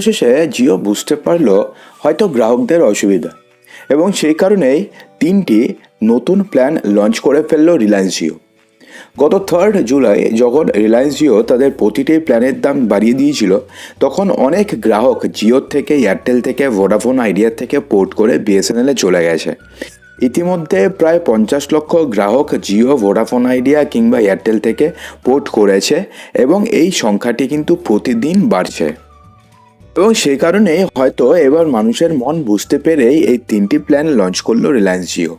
শেষে জিও বুঝতে পারল হয়তো গ্রাহকদের অসুবিধা এবং সেই কারণেই তিনটি নতুন প্ল্যান লঞ্চ করে ফেলল রিলায়েন্স জিও। গত থার্ড জুলাই যখন রিলায়েন্স জিও তাদের প্রতিটি প্ল্যানের দাম বাড়িয়ে দিয়েছিল, তখন অনেক গ্রাহক জিওর থেকে, এয়ারটেল থেকে ভোডাফোন আইডিয়া থেকে পোর্ট করে বিএসএনএলে চলে গেছে। ইতিমধ্যে প্রায় পঞ্চাশ লক্ষ গ্রাহক জিও ভোডাফোন আইডিয়া কিংবা এয়ারটেল থেকে পোর্ট করেছে এবং এই সংখ্যাটি কিন্তু প্রতিদিন বাড়ছে। এবং সেই কারণে হয়তো এবার মানুষের মন বুঝতে পেরেই এই তিনটি প্ল্যান লঞ্চ করল রিলায়েন্স জিও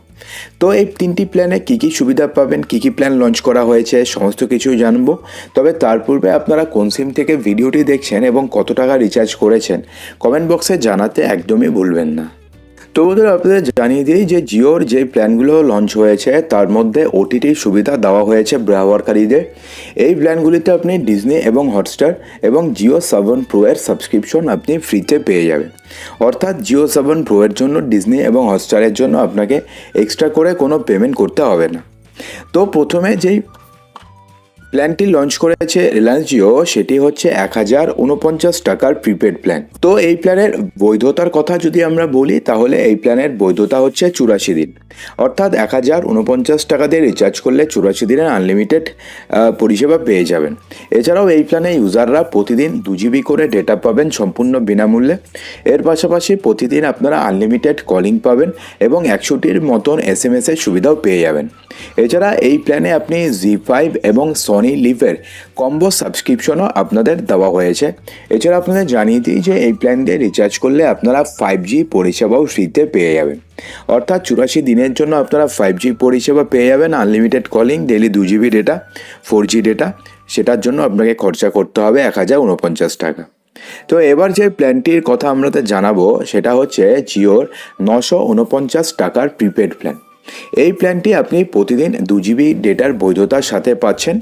তো এই তিনটি প্ল্যানে কী কী সুবিধা পাবেন, কী কী প্ল্যান লঞ্চ করা হয়েছে, সমস্ত কিছুই জানব। তবে তার পূর্বে আপনারা কোন সিম থেকে ভিডিওটি দেখছেন এবং কত টাকা রিচার্জ করেছেন কমেন্ট বক্সে জানাতে একদমই ভুলবেন না। তো আপনাদের জানিয়ে দিই যে জিওর যে প্ল্যানগুলো লঞ্চ হয়েছে, তার মধ্যে ওটিটির সুবিধা দেওয়া হয়েছে ব্যবহারকারীদের। এই প্ল্যানগুলিতে আপনি ডিজনি এবং হটস্টার এবং জিও সেভেন প্রো এর সাবস্ক্রিপশন আপনি ফ্রিতে পেয়ে যাবেন। অর্থাৎ জিও সেভেন প্রো এর জন্য ডিজনি এবং হটস্টারের জন্য আপনাকে এক্সট্রা করে কোনো পেমেন্ট করতে হবে না। তো প্রথমে যেই প্ল্যানটি লঞ্চ করেছে রিলায়েন্স জিও, সেটি হচ্ছে এক হাজার উনপঞ্চাশ টাকার প্রিপেড প্ল্যান। তো এই প্ল্যানের বৈধতার কথা যদি আমরা বলি, তাহলে এই প্ল্যানের বৈধতা হচ্ছে চুরাশি দিন। অর্থাৎ এক হাজার উনপঞ্চাশ টাকা দিয়ে রিচার্জ করলে চুরাশি দিনের আনলিমিটেড পরিষেবা পেয়ে যাবেন। এছাড়াও এই প্ল্যানে ইউজাররা প্রতিদিন দু জিবি করে ডেটা পাবেন সম্পূর্ণ বিনামূল্যে। এর পাশাপাশি প্রতিদিন আপনারা আনলিমিটেড কলিং পাবেন এবং একশোটির মতন এস এম এস এর সুবিধাও পেয়ে যাবেন। এছাড়া এই প্ল্যানে আপনি জি ফাইভ এবং সনি লিভের কম্বো সাবস্ক্রিপশনও আপনাদের দেওয়া হয়েছে। এছাড়া আপনাদের জানিয়ে দিই যে এই প্ল্যান দিয়ে রিচার্জ করলে আপনারা ফাইভ জি পরিষেবাও ফ্রিতে পেয়ে যাবেন। অর্থাৎ চুরাশি দিনের জন্য আপনারা ফাইভ জি পরিষেবা পেয়ে যাবেন আনলিমিটেড কলিং ডেলি দু GB data four G data সেটার জন্য আপনাকে খরচা করতে হবে এক হাজার উনপঞ্চাশ টাকা। তো এবার যে প্ল্যানটির কথা আমরা জানাব, সেটা হচ্ছে জিওর নশো উনপঞ্চাশ টাকার প্রিপেড প্ল্যান এই প্ল্যানটি আপনি প্রতিদিন দু জিবি ডেটার বৈধতার সাথে পাচ্ছেন।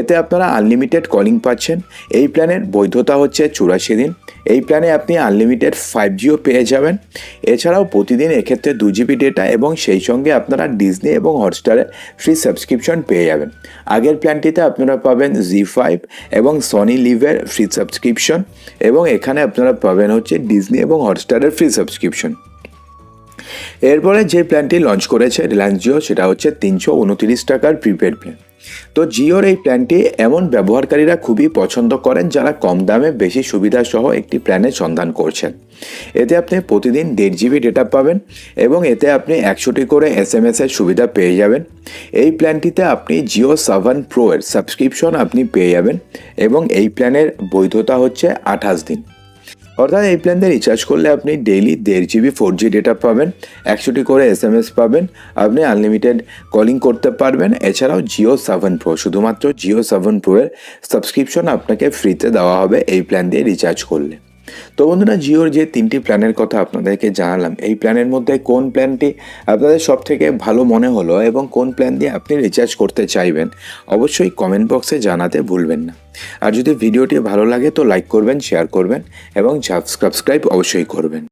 এতে আপনারা আনলিমিটেড কলিং পাচ্ছেন। এই প্ল্যানের বৈধতা হচ্ছে চুরাশি দিন। এই প্ল্যানে আপনি আনলিমিটেড ফাইভ জিও পেয়ে যাবেন। এছাড়াও প্রতিদিন এক্ষেত্রে দু জিবি ডেটা এবং সেই সঙ্গে আপনারা ডিজনি এবং হটস্টারে ফ্রি সাবস্ক্রিপশন পেয়ে যাবেন। আগের প্ল্যানটিতে আপনারা পাবেন জি ফাইভ এবং সনি লিভের ফ্রি সাবস্ক্রিপশন এবং এখানে আপনারা পাবেন হচ্ছে ডিজনি এবং হটস্টারের ফ্রি সাবস্ক্রিপশন এরপরে যে প্ল্যানটি লঞ্চ করেছে রিলায়েন্স জিও সেটা হচ্ছে তিনশো উনতিরিশ টাকার প্রিপেড প্ল্যান তো জিওর এই প্ল্যানটি এমন ব্যবহারকারীরা খুবই পছন্দ করেন যারা কম দামে বেশি সুবিধা সহ একটি প্ল্যানের সন্ধান করছেন। এতে আপনি প্রতিদিন দেড় জিবি ডেটা পাবেন এবং এতে আপনি একশোটি করে এস এম এর সুবিধা পেয়ে যাবেন। এই প্ল্যানটিতে আপনি জিও সেভেন প্রো এর সাবস্ক্রিপশন আপনি পেয়ে যাবেন এবং এই প্ল্যানের বৈধতা হচ্ছে আঠাশ দিন। অর্থাৎ এই প্ল্যান দিয়ে রিচার্জ করলে আপনি ডেইলি দেড় জিবি ফোর জি ডেটা পাবেন, একশোটি করে এস এম এস পাবেন, আপনি আনলিমিটেড কলিং করতে পারবেন। এছাড়াও জিও সেভেন প্রো শুধুমাত্র জিও সেভেন প্রো এর সাবস্ক্রিপশন আপনাকে ফ্রিতে দেওয়া হবে এই প্ল্যান দিয়ে রিচার্জ করলে। তো বন্ধুরা, জিওর যে তিনটি প্ল্যানের কথা আপনাদেরকে জানালাম, এই প্ল্যানের মধ্যে কোন প্ল্যানটি আপনাদের সব থেকে ভালো মনে হলো এবং কোন প্ল্যান দিয়ে আপনি রিচার্জ করতে চাইবেন, অবশ্যই কমেন্ট বক্সে জানাতে ভুলবেন না। আর যদি ভিডিওটি ভালো লাগে তো লাইক করবেন শেয়ার করবেন এবং সাবস্ক্রাইব অবশ্যই করবেন।